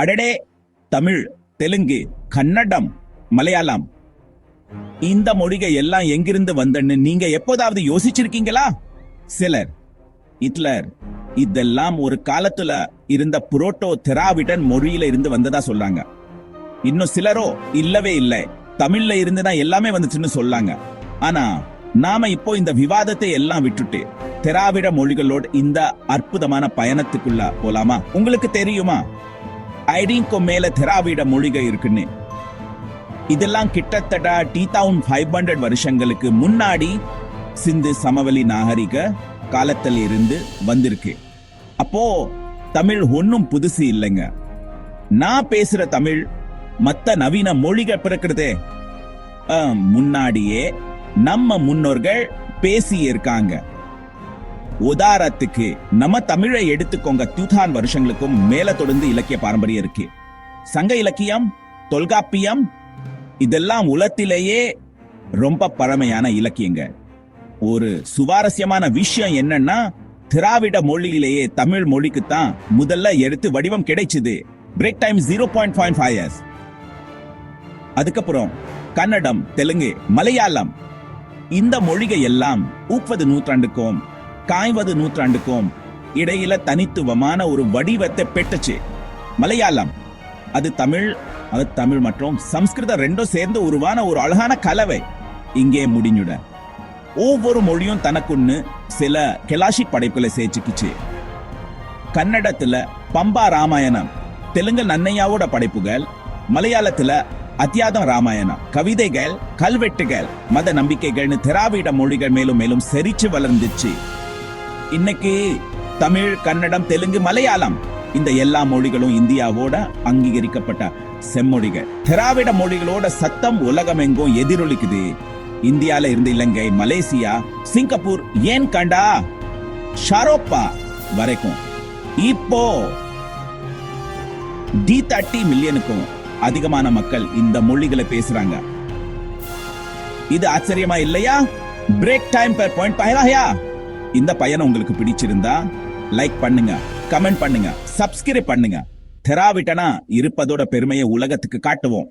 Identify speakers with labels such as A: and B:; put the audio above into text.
A: அடடே தமிழ் தெலுங்கு கன்னடம் மலையாளம். இந்த மொழிகள் எல்லாம் எங்கிருந்து வந்தன்னு நீங்க எப்போதாவது யோசிச்சிருக்கீங்களா? சிலர் ஹிட்லர் இதெல்லாம் ஒரு காலத்துல இருந்த புரோட்டோ தெராவிடன் மொழியில இருந்து வந்ததா சொல்றாங்க இன்னும் சிலரோ இல்லவே இல்லை. தமிழ்ல இருந்து தான் எல்லாமே வந்துச்சுன்னு சொல்லாங்க. ஆனா நாம இப்போ இந்த விவாதத்தை எல்லாம் விட்டுட்டு தெராவிட மொழிகளோடு இந்த அற்புதமான பயணத்துக்குள்ள போலாமா? உங்களுக்கு தெரியுமா? ஐடிங்கோ மேல தெராவிட மொழிகை இருக்குன்னு. இதெல்லாம் கிட்டத்தட்ட டீ தவுன் ஃபைவ் ஹண்ட்ரட் வருஷங்களுக்கு முன்னாடி சிந்து சமவெளி நாகரிக காலத்தில் இருந்து வந்திருக்கு. அப்போ தமிழ் ஒன்றும் புதுசு இல்லைங்க. நான் பேசுற தமிழ் மற்ற நவீன மொழிகள் பிறக்கிறதே முன்னாடியே நம்ம முன்னோர்கள் பேசி இருக்காங்க உதாரணத்துக்கு நம்ம தமிழை எடுத்துக்கோங்க. தூதான் வருஷங்களுக்கும் மேல தொடர்ந்து இலக்கிய பாரம்பரியம் இருக்கு. சங்க இலக்கியம் தொல்காப்பியம் இதெல்லாம் உலகத்திலேயே ரொம்ப பழமையான இலக்கியங்க. ஒரு சுவாரஸ்யமான விஷயம் என்னன்னா திராவிட மொழியிலேயே தமிழ் மொழிக்கு தான் முதல்ல எடுத்து வடிவம் கிடைச்சது. Break time zero point five five years அதுக்கப்புறம் கன்னடம் தெலுங்கு மலையாளம். இந்த மொழிகை எல்லாம் முப்பது நூற்றாண்டுக்கும் காய்வது நூற்றாண்டுக்கும் இடையில தனித்துவமான ஒரு வடிவத்தை பெற்றுச்சு. மலையாளம். அது தமிழ் அது தமிழ் மற்றும் சம்ஸ்கிருதம் ரெண்டும் சேர்ந்து உருவான ஒரு அழகான கலவை. இங்கே முடிஞ்சுட. ஒவ்வொரு மொழியும் தனக்குன்னு சில கெலாஷி படைப்புகளை சேர்த்துக்குச்சு. கன்னடத்துல பம்பா ராமாயணம் தெலுங்கு நன்னையாவோட படைப்புகள் மலையாளத்துல அத்தியாதம் ராமாயணம் கவிதைகள் கல்வெட்டுகள் மத நம்பிக்கைகள்னு திராவிட மொழிகள் மேலும் மேலும் செரிச்சு வளர்ந்துச்சு. இன்னைக்கு தமிழ் கன்னடம் தெலுங்கு மலையாளம் இந்த எல்லா மொழிகளும் இந்தியாவோட அங்கீகரிக்கப்பட்ட செம்மொழிகள். திராவிட மொழிகளோட சத்தம் உலகமெங்கும் எதிரொலிக்குது. இந்தியால இருந்து இலங்கை மலேசியா சிங்கப்பூர் ஏன் கண்டா? ஷாரோப்பா வரைக்கும். இப்போ டி தேர்ட்டி மில்லியனுக்கும் அதிகமான மக்கள் இந்த மொழிகளை பேசுறாங்க. இது ஆச்சரியமா இல்லையா? பிரேக் டைம் பர் பாயிண்ட் பாயலாயா இந்த பயணம் உங்களுக்கு பிடிச்சிருந்தா லைக் பண்ணுங்க கமெண்ட் பண்ணுங்க சப்ஸ்கிரைப் பண்ணுங்க. தெராவிட்டனா இருப்பதோட பெருமையை உலகத்துக்கு காட்டுவோம்.